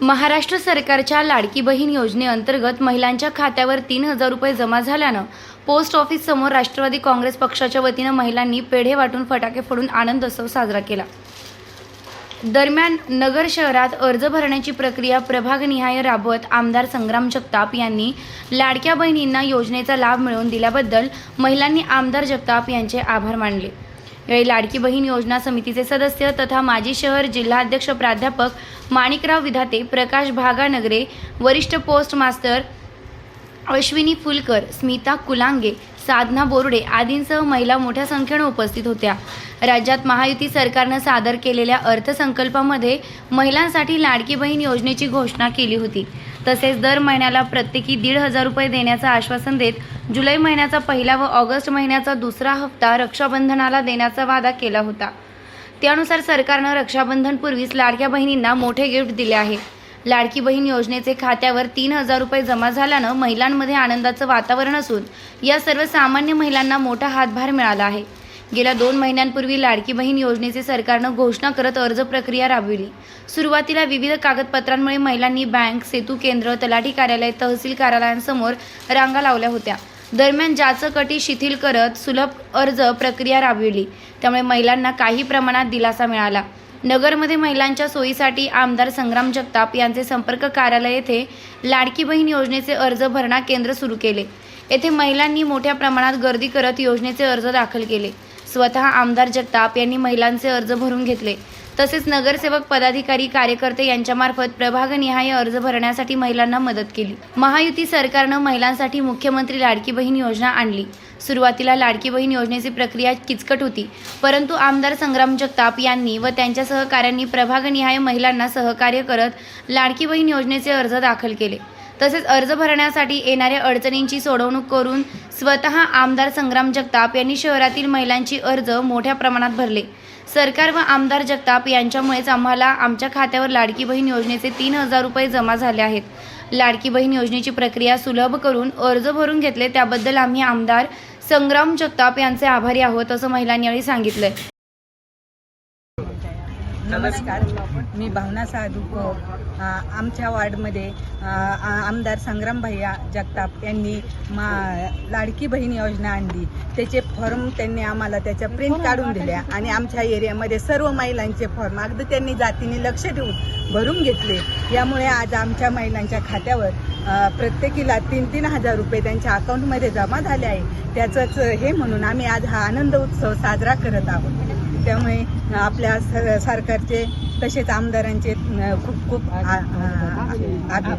महाराष्ट्र सरकारच्या लाडकी बहीण योजनेअंतर्गत महिलांच्या खात्यावर तीन हजार रुपये जमा झाल्यानं पोस्ट ऑफिस समोर राष्ट्रवादी काँग्रेस पक्षाच्या वतीनं महिलांनी पेढे वाटून फटाके फोडून आनंदोत्सव साजरा केला. दरम्यान नगर शहरात अर्ज भरण्याची प्रक्रिया प्रभागनिहाय राबवत आमदार संग्राम जगताप यांनी लाडक्या बहिणींना योजनेचा लाभ मिळवून दिल्याबद्दल महिलांनी आमदार जगताप यांचे आभार मानले. यावेळी लाडकी बहीण योजना समितीचे सदस्य तथा माजी शहर जिल्हाध्यक्ष प्राध्यापक माणिकराव विधाते प्रकाश भागानगरे वरिष्ठ पोस्ट मास्टर अश्विनी फुलकर स्मिता कुलांगे साधना बोर्डे आदींसह महिला मोठ्या संख्येनं उपस्थित होत्या. राज्यात महायुती सरकारनं सादर केलेल्या अर्थसंकल्पामध्ये महिलांसाठी लाडकी बहीण योजनेची घोषणा केली होती. तसेच दर महिन्याला प्रत्येकी दीड हजार रुपये देण्याचं आश्वासन देत जुलै महिन्याचा पहिला व ऑगस्ट महिन्याचा दुसरा हप्ता रक्षाबंधनाला देण्याचा वादा केला होता. त्यानुसार सरकारनं रक्षाबंधनपूर्वीच लाडक्या बहिणींना मोठे गिफ्ट दिले आहे. लाडकी बहीण योजनेचे खात्यावर तीन हजार रुपये जमा झाल्यानं महिलांमध्ये आनंदाचं वातावरण असून या सर्वसामान्य महिलांना मोठा हातभार मिळाला आहे. गेल्या दोन महिन्यांपूर्वी लाडकी बहीण योजनेचे सरकारनं घोषणा करत अर्ज प्रक्रिया राबविली. सुरुवातीला विविध कागदपत्रांमुळे महिलांनी बँक सेतू केंद्र तलाठी कार्यालय तहसील कार्यालयांसमोर रांगा लावल्या होत्या. दरम्यान जाचकटी कटी शिथिल करत सुलभ अर्ज प्रक्रिया राबविली. त्यामुळे महिलांना काही प्रमाणात दिलासा मिळाला. नगरमध्ये महिलांच्या सोयीसाठी आमदार संग्राम जगताप यांचे संपर्क कार्यालय येथे लाडकी बहीण योजनेचे अर्ज भरणा केंद्र सुरू केले. येथे महिलांनी मोठ्या प्रमाणात गर्दी करत योजनेचे अर्ज दाखल केले. स्वतः आमदार जगताप यांनी महिलांचे अर्ज भरून घेतले. तसेच नगरसेवक पदाधिकारी कार्यकर्ते यांच्यामार्फत प्रभागनिहाय अर्ज भरण्यासाठी महिलांना मदत केली. महायुती सरकारनं महिलांसाठी मुख्यमंत्री लाडकी बहीण योजना आणली. सुरुवातीला लाडकी बहीण योजनेची प्रक्रिया किचकट होती परंतु आमदार संग्राम जगताप यांनी व त्यांच्या सहकाऱ्यांनी प्रभागनिहाय महिलांना सहकार्य करत लाडकी बहीण योजनेचे अर्ज दाखल केले. तसेच अर्ज भरण्यासाठी येणाऱ्या अडचणींची सोडवणूक करून स्वतः आमदार संग्राम जगताप यांनी शहरातील महिलांची अर्ज मोठ्या प्रमाणात भरले. सरकार व आमदार जगताप यांच्यामुळेच आम्हाला आमच्या खात्यावर लाडकी बहीण योजनेचे तीन हजार रुपये जमा झाले आहेत. लाडकी बहीण योजनेची प्रक्रिया सुलभ करून अर्ज भरून घेतले त्याबद्दल आम्ही आमदार संग्राम जगताप यांचे आभारी आहोत असं महिलांनी यावेळी सांगितलंय. नमस्कार. मी भावना साधू आमच्या वार्डमध्ये आमदार संग्राम भैया जगताप यांनी मा लाडकी बहीण योजना आणली. त्याचे फॉर्म त्यांनी आम्हाला त्याच्या प्रिंट काढून दिल्या आणि आमच्या एरियामध्ये सर्व महिलांचे फॉर्म अगदी त्यांनी जातीने लक्ष ठेवून भरून घेतले. यामुळे आज आमच्या महिलांच्या खात्यावर प्रत्येकीला तीन तीन हजार रुपये त्यांच्या अकाउंटमध्ये जमा झाले आहे. त्याचंच हे म्हणून आम्ही आज हा आनंद उत्सव साजरा करत आहोत. त्यामुळे आपल्या सरकारचे तसेच आमदारांचे खूप खूप आभार